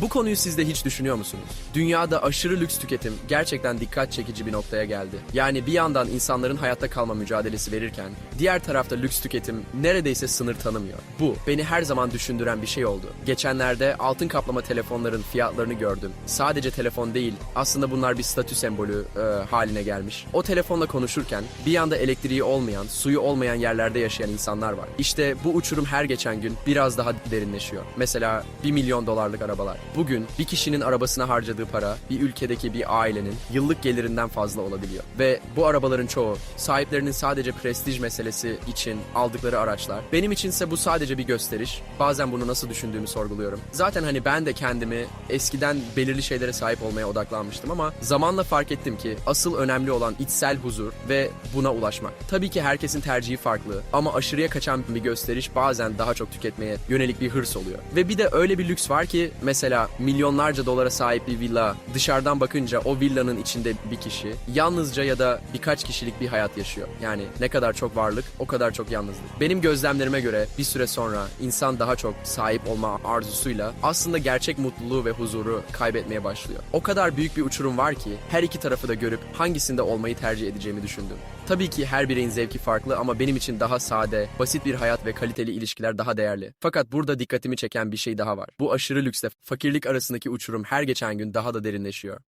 Bu konuyu siz de hiç düşünüyor musunuz? Dünyada aşırı lüks tüketim gerçekten dikkat çekici bir noktaya geldi. Yani bir yandan insanların hayatta kalma mücadelesi verirken, diğer tarafta lüks tüketim neredeyse sınır tanımıyor. Bu beni her zaman düşündüren bir şey oldu. Geçenlerde altın kaplama telefonların fiyatlarını gördüm. Sadece telefon değil, aslında bunlar bir statü sembolü e, haline gelmiş. O telefonla konuşurken bir yanda elektriği olmayan, suyu olmayan yerlerde yaşayan insanlar var. İşte bu uçurum her geçen gün biraz daha derinleşiyor. Mesela 1 milyon dolarlık arabalar. Bugün bir kişinin arabasına harcadığı para bir ülkedeki bir ailenin yıllık gelirinden fazla olabiliyor. Ve bu arabaların çoğu sahiplerinin sadece prestij meselesi için aldıkları araçlar. Benim içinse bu sadece bir gösteriş. Bazen bunu nasıl düşündüğümü sorguluyorum. Zaten hani ben de kendimi eskiden belirli şeylere sahip olmaya odaklanmıştım ama zamanla fark ettim ki asıl önemli olan içsel huzur ve buna ulaşmak. Tabii ki herkesin tercihi farklı ama aşırıya kaçan bir gösteriş bazen daha çok tüketmeye yönelik bir hırs oluyor. Ve bir de öyle bir lüks var ki mesela milyonlarca dolara sahip bir villa dışarıdan bakınca o villanın içinde bir kişi yalnızca ya da birkaç kişilik bir hayat yaşıyor. Yani ne kadar çok varlık o kadar çok yalnızlık. Benim gözlemlerime göre bir süre sonra insan daha çok sahip olma arzusuyla aslında gerçek mutluluğu ve huzuru kaybetmeye başlıyor. O kadar büyük bir uçurum var ki her iki tarafı da görüp hangisinde olmayı tercih edeceğimi düşündüm. Tabii ki her bireyin zevki farklı ama benim için daha sade, basit bir hayat ve kaliteli ilişkiler daha değerli. Fakat burada dikkatimi çeken bir şey daha var. Bu aşırı lüksle fakirlik arasındaki uçurum her geçen gün daha da derinleşiyor.